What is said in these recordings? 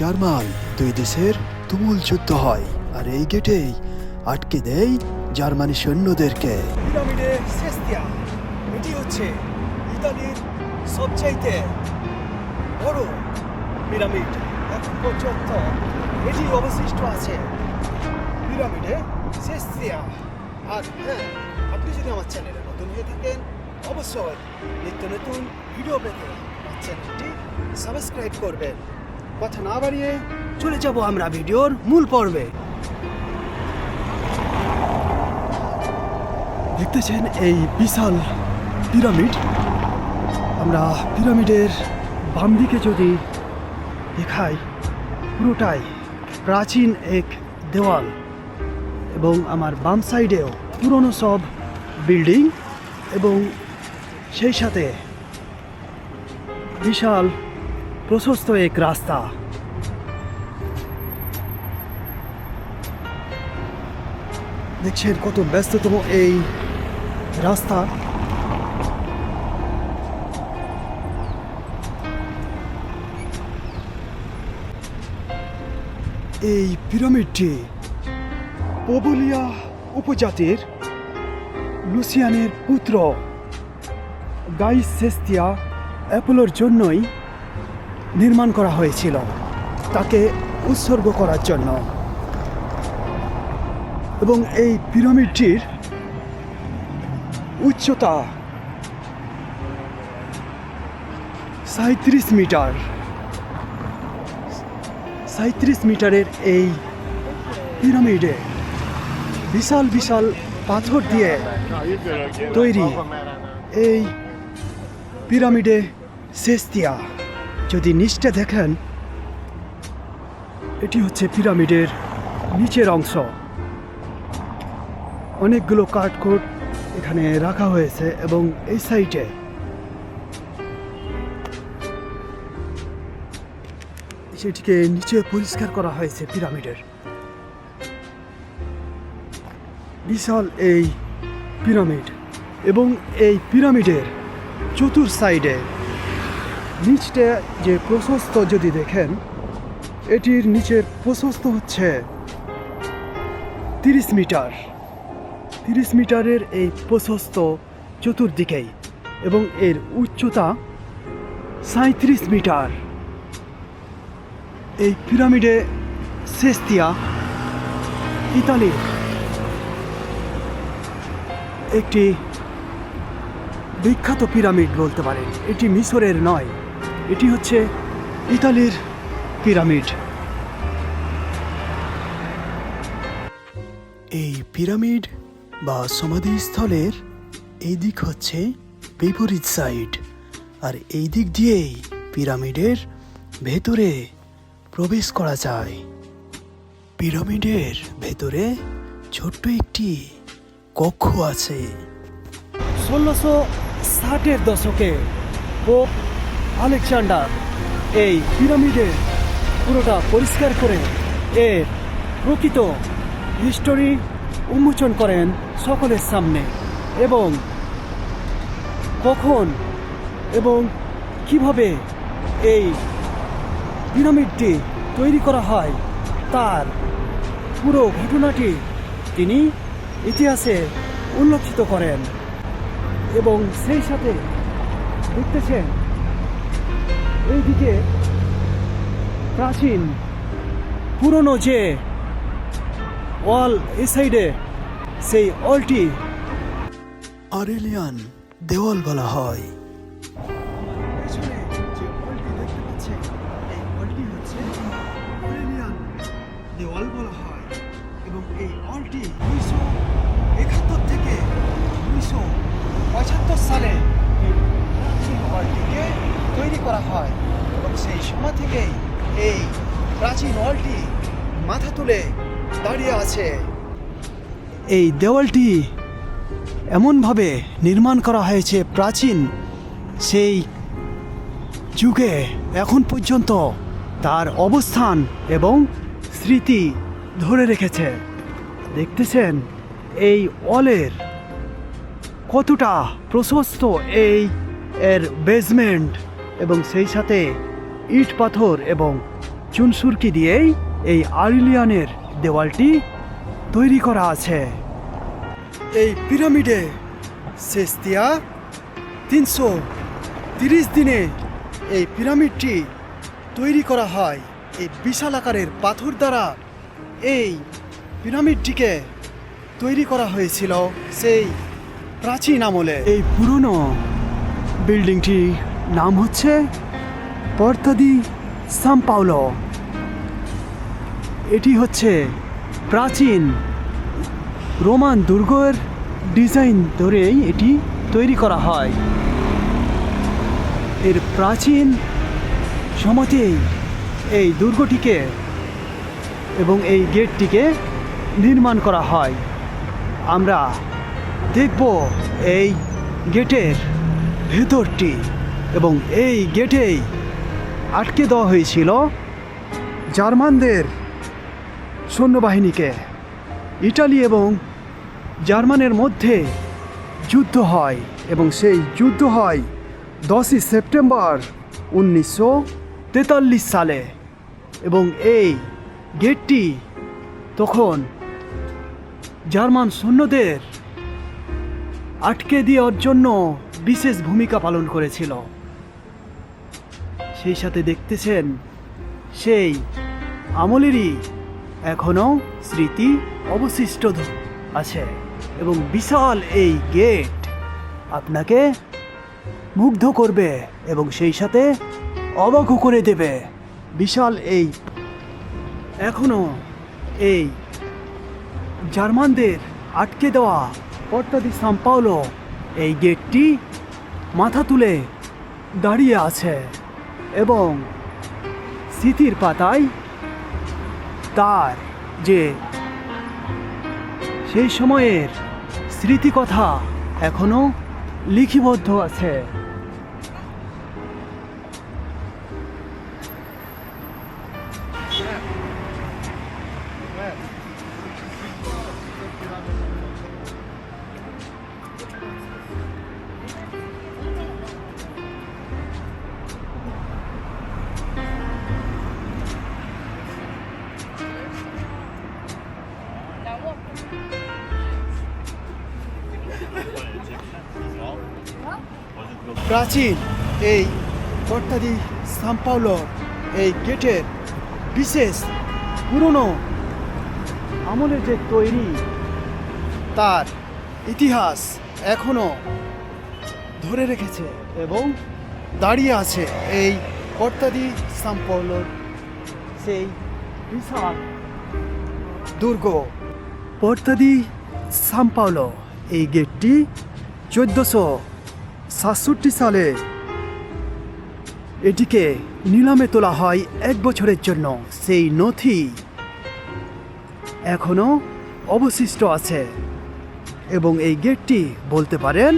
German, দুই দেশের তুমুল যুদ্ধ হয়, আর এই গেটেই আটকে দেয় জার্মানি সৈন্যদেরকে। পিরামিডে সেস্তিয়া, এটি হচ্ছে ইতালির সবচাইতে বড় পিরামিড। এখন পর্যন্ত এটি অবশিষ্ট আছে পিরামিডে সেস্তিয়া। আর হ্যাঁ আপনি যদি আমার চ্যানেলে নতুন হয়ে থাকেন, অবশ্যই নিত্য নতুন ভিডিও পেতে আমার চ্যানেলটি সাবস্ক্রাইব করবেন। কথা না বাড়িয়ে চলে যাব আমরা ভিডিওর মূল পর্বে। দেখতেছেন এই বিশাল পিরামিড? আমরা পিরামিডের বাম দিকে যদি দেখাই, পুরোটাই প্রাচীন এক দেওয়াল এবং আমার বাম সাইডেও পুরনো সব বিল্ডিং এবং সেই সাথে বিশাল প্রশস্ত এক রাস্তা। দেখছেন কত ব্যস্ততম এই রাস্তা। এই পিরামিডটি পবুলিয়া উপজাতির লুসিয়ানের পুত্র গাইস সেস্তিয়া অ্যাপোলোর জন্যই নির্মাণ করা হয়েছিল। তাকে উৎসর্গ করার জন্য। এবং এই পিরামিডটির উচ্চতা সাঁত্রিশ মিটার। সাঁত্রিশ মিটারের এই পিরামিডে বিশাল বিশাল পাথর দিয়ে তৈরি এই পিরামিডে সেস্তিয়া। যদি নিচটা দেখেন, এটি হচ্ছে পিরামিডের নিচের অংশ। অনেকগুলো কাঠকোট এখানে রাখা হয়েছে এবং এই সাইডে সেটিকে নিচে পরিষ্কার করা হয়েছে পিরামিডের। বিশাল এই পিরামিড এবং এই পিরামিডের চতুর সাইডে নিচটা যে প্রশস্ত যদি দেখেন, এটির নিচের প্রশস্ত হচ্ছে তিরিশ মিটার। তিরিশ মিটারের এই প্রশস্ত চতুর্দিকেই এবং এর উচ্চতা সাঁত্রিশ মিটার। এই পিরামিডে সেস্তিয়া ইতালির একটি বিখ্যাত পিরামিড বলতে পারেন। এটি মিশরের নয় এটি হচ্ছে ইতালির পিরামিড। এই পিরামিড বা সমাধিস্থলের এই দিক হচ্ছে বিপরীত সাইড আর এই দিক দিয়েই পিরামিডের ভেতরে প্রবেশ করা যায়। পিরামিডের ভেতরে ছোট্ট একটি কক্ষ আছে। ষোলোশো ষাটের দশকে পোপ আলেকজান্ডার, এই পিরামিডের পুরোটা পরিষ্কার করে এর প্রকৃত হিস্টোরি উন্মোচন করেন সকলের সামনে। এবং কখন এবং কীভাবে এই পিরামিডটি তৈরি করা হয়, তার পুরো ঘটনাটি তিনি ইতিহাসে উল্লেখিত করেন। এবং সেই সাথে দেখতেছেন এইদিকে প্রাচীন পুরনো যে ওয়াল এ সাইডে সেই অলটি আরেলিয়ান দেওয়াল বলা হয়। দেওয়াল বলা হয়। এবং এই ওয়ালটি উনিশশো একাত্তর থেকে উনিশশো পঁচাত্তর সালে প্রাচীন তৈরি করা হয় এবং সেই সময় থেকেই এই প্রাচীন ওয়ালটি মাথা তুলে দাঁড়িয়ে আছে। এই দেওয়ালটি এমনভাবে নির্মাণ করা হয়েছে প্রাচীন সেই যুগে, এখন পর্যন্ত তার অবস্থান এবং স্মৃতি ধরে রেখেছে। দেখতেছেন এই অলের কতটা প্রশস্ত এই এর বেসমেন্ট এবং সেই সাথে ইট পাথর এবং চুনসুরকি দিয়েই এই আরিলিয়ানের দেওয়ালটি তৈরি করা আছে। এই পিরামিডে সেস্তিয়া তিনশো তিরিশ দিনে এই পিরামিডটি তৈরি করা হয়। এই বিশাল আকারের পাথর দ্বারা এই পিরামিডটিকে তৈরি করা হয়েছিল সেই প্রাচীন আমলে। এই পুরনো বিল্ডিংটির নাম হচ্ছে পর্তাদি সাম পাওলো। এটি হচ্ছে প্রাচীন রোমান দুর্গের ডিজাইন ধরেই এটি তৈরি করা হয়। এর প্রাচীন সময়তেই এই দুর্গটিকে এবং এই গেটটিকে নির্মাণ করা হয়। আমরা দেখব এই গেটের ভেতরটি এবং এই গেটেই আটকে দেওয়া হয়েছিল জার্মানদের সৈন্যবাহিনীকে। ইটালি এবং জার্মানের মধ্যে যুদ্ধ হয় এবং সেই যুদ্ধ হয় দশই সেপ্টেম্বর উনিশশো তেতাল্লিশ সালে এবং এই গেটটি তখন জার্মান সৈন্যদের আটকে দেওয়ার জন্য বিশেষ ভূমিকা পালন করেছিল। সেই সাথে দেখতেছেন, সেই আমলেরই এখনও স্মৃতি অবশিষ্ট আছে এবং বিশাল এই গেট আপনাকে মুগ্ধ করবে এবং সেই সাথে অবাকও করে দেবে। বিশাল এই এখনও এই জার্মানদের আটকে দেওয়া পর্তাদি সাম্পাওলো এই গেটটি মাথা তুলে দাঁড়িয়ে আছে এবং স্মৃতির পাতায় তার যে সেই সময়ের স্মৃতিকথা এখনও লিখিবদ্ধ আছে। প্রাচীন এই কর্তাদি সাম্পাউলোর এই গেটের বিশেষ পুরনো আমলের যে তৈরি, তার ইতিহাস এখনও ধরে রেখেছে এবং দাঁড়িয়ে আছে এই কর্তাদি সাম্পাউলোর সেই বিশাল দুর্গ। পর্তাদি সাম্পাউলো এই গেটটি চোদ্দোশো সাতষট্টি সালে এটিকে নিলামে তোলা হয় এক বছরের জন্য সেই নথি এখনও অবশিষ্ট আছে এবং এই গেটটি বলতে পারেন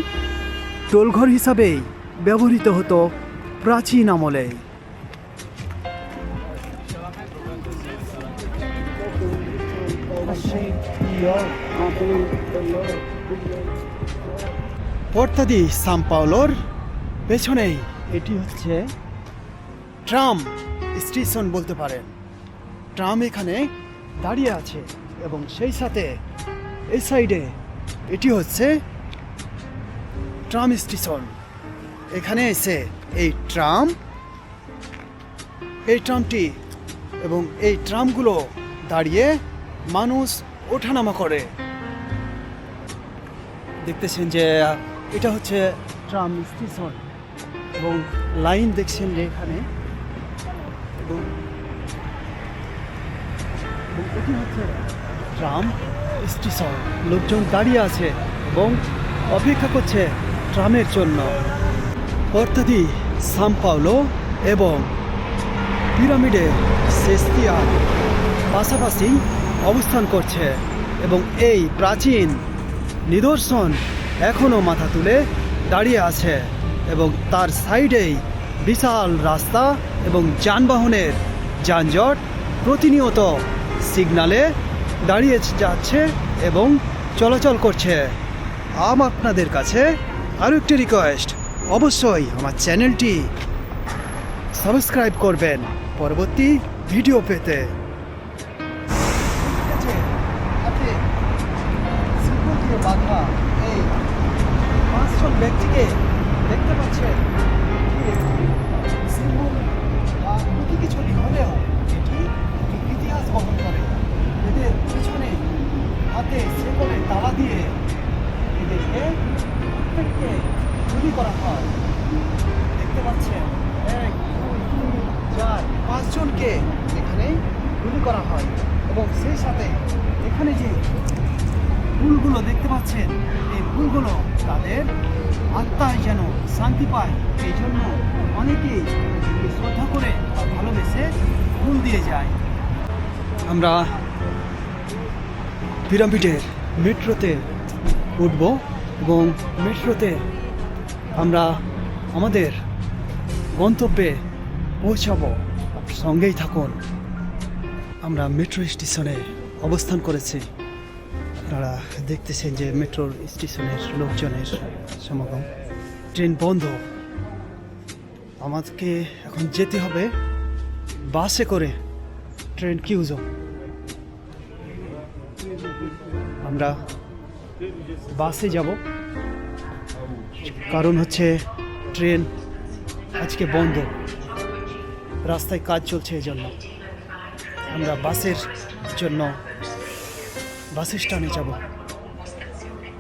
টোলঘর হিসাবেই ব্যবহৃত হতো প্রাচীন আমলে পর্তাদি সাম্পাওলোর পেছনেই এটি হচ্ছে ট্রাম স্টেশন বলতে পারেন। ট্রাম এখানে দাঁড়িয়ে আছে এবং সেই সাথে এই সাইডে এটি হচ্ছে ট্রাম স্টেশন। এখানে এসে এই ট্রাম, এই ট্রামটি এবং এই ট্রামগুলো দাঁড়িয়ে মানুষ ওঠানামা করে। দেখতেছেন যে এটা হচ্ছে ট্রাম স্টেশন এবং লাইন দেখছেন যে এখানে। এবং এটি হচ্ছে ট্রাম স্টেশন। লোকজন দাঁড়িয়ে আছে এবং অপেক্ষা করছে ট্রামের জন্য। পর্তাদি সাম পাওলো এবং পিরামিডে সেস্তিয়া পাশাপাশি অবস্থান করছে এবং এই প্রাচীন নিদর্শন এখনও মাথা তুলে দাঁড়িয়ে আছে এবং তার সাইডেই বিশাল রাস্তা এবং যানবাহনের যানজট প্রতিনিয়ত সিগনালে দাঁড়িয়ে যাচ্ছে এবং চলাচল করছে। আম আপনাদের কাছে আরও একটি রিকোয়েস্ট অবশ্যই আমার চ্যানেলটি সাবস্ক্রাইব করবেন। পরবর্তী ভিডিও পেতে। ব্যক্তিকে দেখতে পাচ্ছেন সিম্বল বা প্রতি কিছু হলেও এটি ইতিহাস বহন করে। এদের পিছনে হাতে সেকলে তালা দিয়ে এদেরকে প্রত্যেককে গুলি করা হয়। দেখতে পাচ্ছেন, এক, দুই তিন চার পাঁচজনকে এখানে গুলি করা হয় এবং সেই সাথে এখানে যে ফুলগুলো দেখতে পাচ্ছেন, এই ফুলগুলো তাদের আত্মায় যেন শান্তি পায় এই জন্য অনেকেই শ্রদ্ধা করে ভালোবেসে ফুল দিয়ে যায়। আমরা পিরামিডের মেট্রোতে উঠব এবং মেট্রোতে আমরা আমাদের গন্তব্যে পৌঁছাবো। সঙ্গেই থাকুন। আমরা মেট্রো স্টেশনে অবস্থান করেছি। আপনারা দেখতেছেন যে মেট্রোর স্টেশনের লোকজনের সমাগম। ট্রেন বন্ধ। আমাদেরকে এখন যেতে হবে। বাসে করে ট্রেন কিউজো আমরা বাসে যাব। কারণ হচ্ছে ট্রেন আজকে বন্ধ। রাস্তায় কাজ চলছে এই জন্য আমরা বাসের জন্য বাস স্ট্যান্ডে যাব।